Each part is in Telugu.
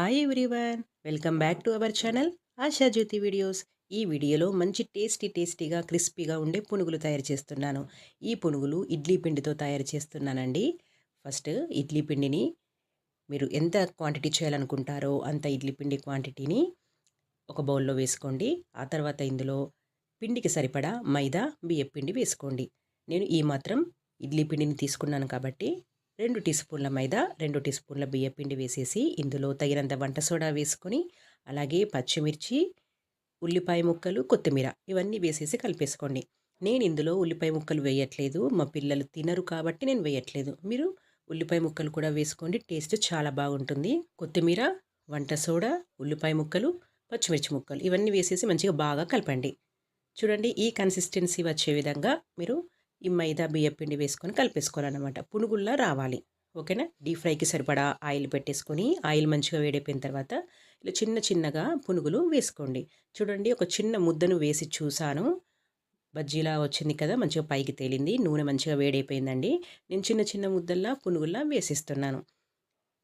Hi everyone welcome back to our channel Asha Jyothi videos ఈ వీడియోలో మంచి టేస్టీ టేస్టీగా క్రిస్పీగా ఉండే పునుగులు తయారు చేస్తున్నాను. ఈ పునుగులు ఇడ్లీ పిండితో తయారు చేస్తున్నానండి. ఫస్ట్ ఇడ్లీ పిండిని మీరు ఎంత క్వాంటిటీ చేయాలనుకుంటారో అంత ఇడ్లీ పిండి క్వాంటిటీని ఒక బౌల్లో వేసుకోండి. ఆ తర్వాత ఇందులో పిండికి సరిపడా మైదా బియ్య పిండి వేసుకోండి. నేను ఈ మాత్రం ఇడ్లీ పిండిని తీసుకున్నాను కాబట్టి రెండు టీ స్పూన్ల మైదా రెండు టీ స్పూన్ల బియ్యపిండి వేసేసి ఇందులో తగినంత వంట సోడా వేసుకొని అలాగే పచ్చిమిర్చి ఉల్లిపాయ ముక్కలు కొత్తిమీర ఇవన్నీ వేసేసి కలిపేసుకోండి. నేను ఇందులో ఉల్లిపాయ ముక్కలు వేయట్లేదు. మా పిల్లలు తినరు కాబట్టి నేను వేయట్లేదు. మీరు ఉల్లిపాయ ముక్కలు కూడా వేసుకోండి. టేస్ట్ చాలా బాగుంటుంది. కొత్తిమీర వంట సోడా ఉల్లిపాయ ముక్కలు పచ్చిమిర్చి ముక్కలు ఇవన్నీ వేసేసి మంచిగా బాగా కలపండి. చూడండి ఈ కన్సిస్టెన్సీ వచ్చే విధంగా మీరు ఈ మైదా బియ్య పిండి వేసుకొని కలిపేసుకోవాలన్నమాట. పునుగుల్లా రావాలి. ఓకేనా? డీప్ ఫ్రైకి సరిపడా ఆయిల్ పెట్టేసుకొని ఆయిల్ మంచిగా వేడైపోయిన తర్వాత ఇలా చిన్న చిన్నగా పునుగులు వేసుకోండి. చూడండి ఒక చిన్న ముద్దను వేసి చూసాను బజ్జీలా వచ్చింది కదా మంచిగా పైకి తేలింది. నూనె మంచిగా వేడైపోయిందండి. నేను చిన్న చిన్న ముద్దల్లా పునుగుల్లా వేసిస్తున్నాను.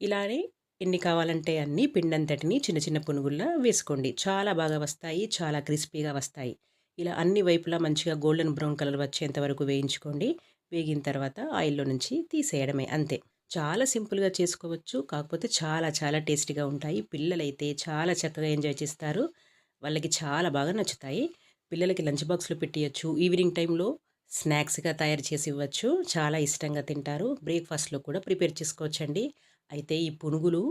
ఇలానే ఎన్ని కావాలంటే అన్ని పిండంతటిని చిన్న చిన్న పునుగుల్లా వేసుకోండి. చాలా బాగా వస్తాయి చాలా క్రిస్పీగా వస్తాయి. ఇలా అన్ని వైపులా మంచిగా గోల్డెన్ బ్రౌన్ కలర్ వచ్చేంత వరకు వేయించుకోండి. వేగిన తర్వాత ఆయిల్లో నుంచి తీసేయడమే అంతే. చాలా సింపుల్గా చేసుకోవచ్చు. కాకపోతే చాలా చాలా టేస్టీగా ఉంటాయి. పిల్లలైతే చాలా చక్కగా ఎంజాయ్ చేస్తారు. వాళ్ళకి చాలా బాగా నచ్చుతాయి. పిల్లలకి లంచ్ బాక్స్లో పెట్టియచ్చు. ఈవినింగ్ టైంలో స్నాక్స్గా తయారు చేసి ఇవ్వచ్చు. చాలా ఇష్టంగా తింటారు. బ్రేక్ఫాస్ట్లో కూడా ప్రిపేర్ చేసుకోవచ్చండి. అయితే ఈ పునుగులు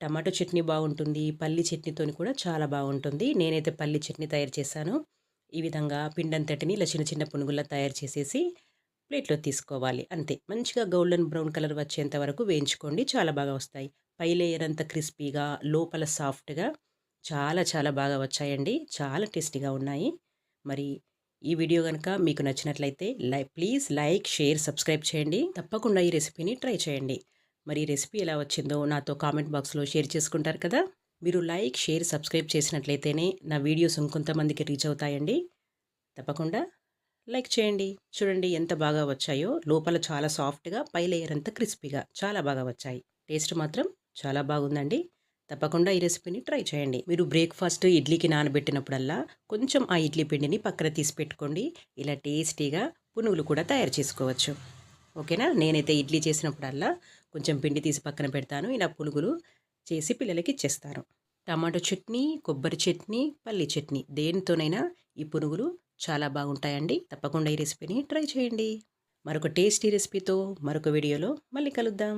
టమాటో చట్నీ బాగుంటుంది. పల్లి చట్నీతో కూడా చాలా బాగుంటుంది. నేనైతే పల్లి చట్నీ తయారు చేశాను. ఈ విధంగా పిండంతటిని ఇలా చిన్న చిన్న పునుగుల్లా తయారు చేసేసి ప్లేట్లో తీసుకోవాలి. అంతే. మంచిగా గోల్డెన్ బ్రౌన్ కలర్ వచ్చేంత వరకు వేయించుకోండి. చాలా బాగా వస్తాయి. పై లేయర్ అంతా క్రిస్పీగా లోపల సాఫ్ట్గా చాలా చాలా బాగా వచ్చాయండి. చాలా టేస్టీగా ఉన్నాయి. మరి ఈ వీడియో కనుక మీకు నచ్చినట్లయితే లై ప్లీజ్ లైక్ షేర్ సబ్స్క్రైబ్ చేయండి. తప్పకుండా ఈ రెసిపీని ట్రై చేయండి. మరి ఈ రెసిపీ ఎలా వచ్చిందో నాతో కామెంట్ బాక్స్లో షేర్ చేసుకుంటారు కదా! మీరు లైక్ షేర్ సబ్స్క్రైబ్ చేసినట్లయితేనే నా వీడియోస్ ఇంకొంతమందికి రీచ్ అవుతాయండి. తప్పకుండా లైక్ చేయండి. చూడండి ఎంత బాగా వచ్చాయో. లోపల చాలా సాఫ్ట్గా పై లేయర్ అంతా క్రిస్పీగా చాలా బాగా వచ్చాయి. టేస్ట్ మాత్రం చాలా బాగుందండి. తప్పకుండా ఈ రెసిపీని ట్రై చేయండి. మీరు బ్రేక్ఫాస్ట్ ఇడ్లీకి నానబెట్టినప్పుడల్లా కొంచెం ఆ ఇడ్లీ పిండిని పక్కన తీసి పెట్టుకోండి. ఇలా టేస్టీగా పునుగులు కూడా తయారు చేసుకోవచ్చు. ఓకేనా? నేనైతే ఇడ్లీ చేసినప్పుడల్లా కొంచెం పిండి తీసి పక్కన పెడతాను. ఇలా పునుగులు చేసి పిల్లలకి ఇచ్చేస్తాను. టమాటో చట్నీ కొబ్బరి చట్నీ పల్లి చట్నీ దేనితోనైనా ఈ పునుగులు చాలా బాగుంటాయండి. తప్పకుండా ఈ రెసిపీని ట్రై చేయండి. మరొక టేస్టీ రెసిపీతో మరొక వీడియోలో మళ్ళీ కలుద్దాం.